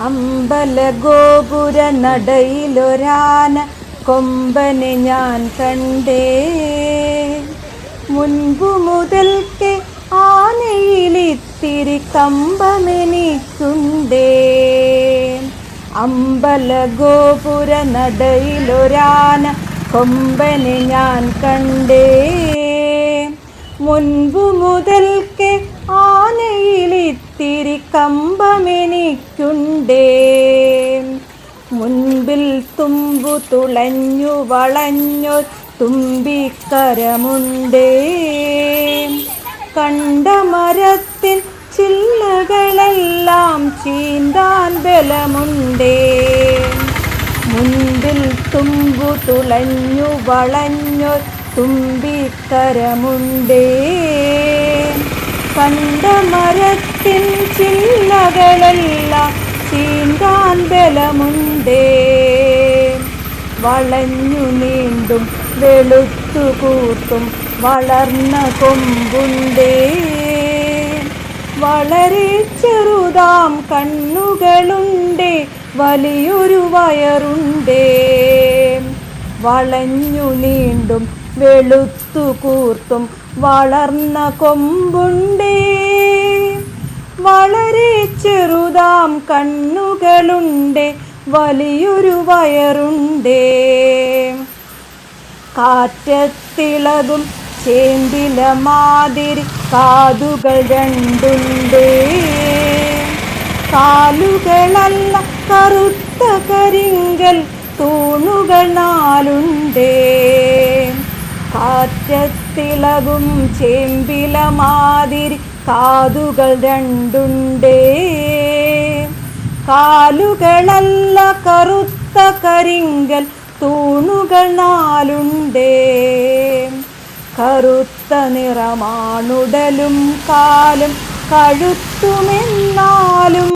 അമ്പല ഗോപുര നടയിലൊരാന കൊമ്പനെ ഞാൻ കണ്ടേ. മുൻപു മുതൽക്ക് ആനയിലിത്തിരി കമ്പമെനിക്കുണ്ടേ. അമ്പല ഗോപുര നടയിലൊരാന കൊമ്പനെ ഞാൻ കണ്ടേ. മുൻപു മുതൽക്ക് ആനയിലിത്തിരി കമ്പമെനിക്കുണ്ടേ. മുൻപിൽ തുമ്പു തുളഞ്ഞു വളഞ്ഞു തുമ്പിക്കരമുണ്ടേ കണ്ട മരത്തിൻ ചില്ലകളെല്ലാം ചീന്താൻ ബലമുണ്ടേ. മുൻപിൽ തുമ്പു തുളഞ്ഞു വളഞ്ഞു തുമ്പിക്കരമുണ്ടേ മരത്തിൻ ചില്ലകളെല്ലാം ചീന്താൻ ബലമുണ്ടേ. വളഞ്ഞു നീണ്ടും വെളുത്തു കൂർത്തും വളർന്ന കൊമ്പുണ്ടേ. വളരെ ചെറുതാം കണ്ണുകളുണ്ടേ വലിയൊരു വയറുണ്ടേ. വളഞ്ഞു നീണ്ടും വെളുത്തു കൂർത്തും വളർന്ന കൊമ്പുണ്ടേ. വളരെ ചെറുതാം കണ്ണുകളുണ്ട് വലിയൊരു വയറുണ്ട്. കാറ്റത്തിളകും ചേന്തില മാതിരി കാതുകൾ രണ്ടുണ്ട്. കാലുകളല്ല കറുത്ത കരിങ്കൽ തൂണുകൾ നാലുണ്ടേ. കാറ്റത്തിളകും ചേമ്പില മാതിരി കാതുകൾ രണ്ടുണ്ടേ. കാലുകളല്ല കറുത്ത കരിങ്കൽ തൂണുകൾ നാലുണ്ടേ. കറുത്ത നിറമാണുടലും കാലും കഴുത്തുമെന്നാലും